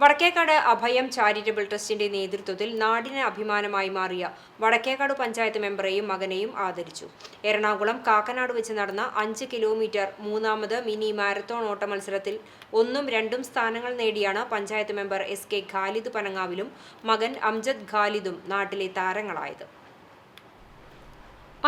വടക്കേക്കാട് അഭയം ചാരിറ്റബിൾ ട്രസ്റ്റിന്റെ നേതൃത്വത്തിൽ നാടിന് അഭിമാനമായി മാറിയ വടക്കേക്കാട് പഞ്ചായത്ത് മെമ്പറേയും മകനെയും ആദരിച്ചു. എറണാകുളം കാക്കനാട് വെച്ച് നടന്ന അഞ്ച് കിലോമീറ്റർ മൂന്നാമത് മിനി മാരത്തോൺ ഓട്ട മത്സരത്തിൽ ഒന്നും രണ്ടും സ്ഥാനങ്ങൾ നേടിയാണ് panchayat member S K Khalid പനങ്ങാവിലും മകൻ അംജദ് ഖാലിദും നാട്ടിലെ താരങ്ങളായത്.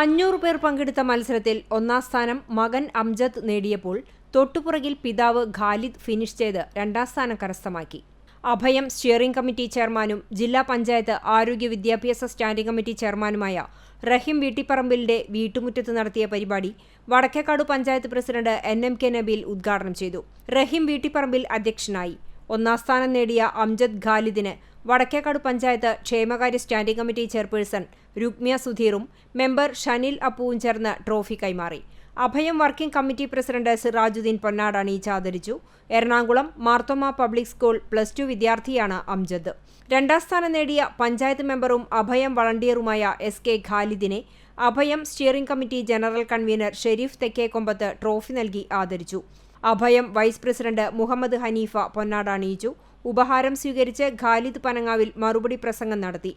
അഞ്ഞൂറ് പേർ പങ്കെടുത്ത മത്സരത്തിൽ ഒന്നാം സ്ഥാനം മകൻ അംജദ് നേടിയപ്പോൾ തൊട്ടുപുറകിൽ പിതാവ് ഖാലിദ് ഫിനിഷ് ചെയ്ത് രണ്ടാം സ്ഥാനം കരസ്ഥമാക്കി. അഭയം സ്റ്റിയറിംഗ് കമ്മിറ്റി ചെയർമാനും ജില്ലാ പഞ്ചായത്ത് ആരോഗ്യ വിദ്യാഭ്യാസ സ്റ്റാൻഡിംഗ് കമ്മിറ്റി ചെയർമാനുമായ റഹീം വീട്ടിപ്പറമ്പിലിന്റെ വീട്ടുമുറ്റത്ത് നടത്തിയ പരിപാടി Vadakkekad panchayat president N M K Nabeel ഉദ്ഘാടനം ചെയ്തു. റഹീം വീട്ടിപ്പറമ്പിൽ അധ്യക്ഷനായി. ഒന്നാം സ്ഥാനം നേടിയ അംജദ് ഖാലിദിന് വടക്കേക്കാട് പഞ്ചായത്ത് ക്ഷേമകാര്യ സ്റ്റാൻഡിംഗ് കമ്മിറ്റി ചെയർപേഴ്സൺ രുക്മിയ സുധീറും മെമ്പർ ഷനിൽ അപ്പുവും ചേർന്ന് ട്രോഫി കൈമാറി. Abhayam working committee president Sirajuddin പൊന്നാട് അണിയിച്ച് ആദരിച്ചു. Ernakulam Marthoma public school plus two വിദ്യാർത്ഥിയാണ് അംജദ്. രണ്ടാം സ്ഥാനം നേടിയ പഞ്ചായത്ത് മെമ്പറും അഭയം വളണ്ടിയറുമായ S K ഖാലിദിനെ Abhayam steering committee general convener Sharif Thekkekombath trophy നൽകി ആദരിച്ചു. അഭയം വൈസ് പ്രസിഡന്റ് മുഹമ്മദ് ഹനീഫ പൊന്നാട് അണിയിച്ചു. ഉപഹാരം സ്വീകരിച്ച് ഖാലിദ് പനങ്ങാവിൽ മറുപടി പ്രസംഗം നടത്തി.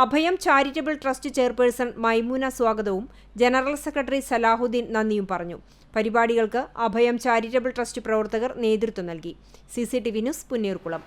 അഭയം ചാരിറ്റബിൾ ട്രസ്റ്റ് ചെയർപേഴ്സൺ മൈമൂന സ്വാഗതവും ജനറൽ സെക്രട്ടറി സലാഹുദ്ദീൻ നന്ദിയും പറഞ്ഞു. പരിപാടികൾക്ക് അഭയം ചാരിറ്റബിൾ ട്രസ്റ്റ് പ്രവർത്തകർ നേതൃത്വം നൽകി. C C T V news Punneerkulam.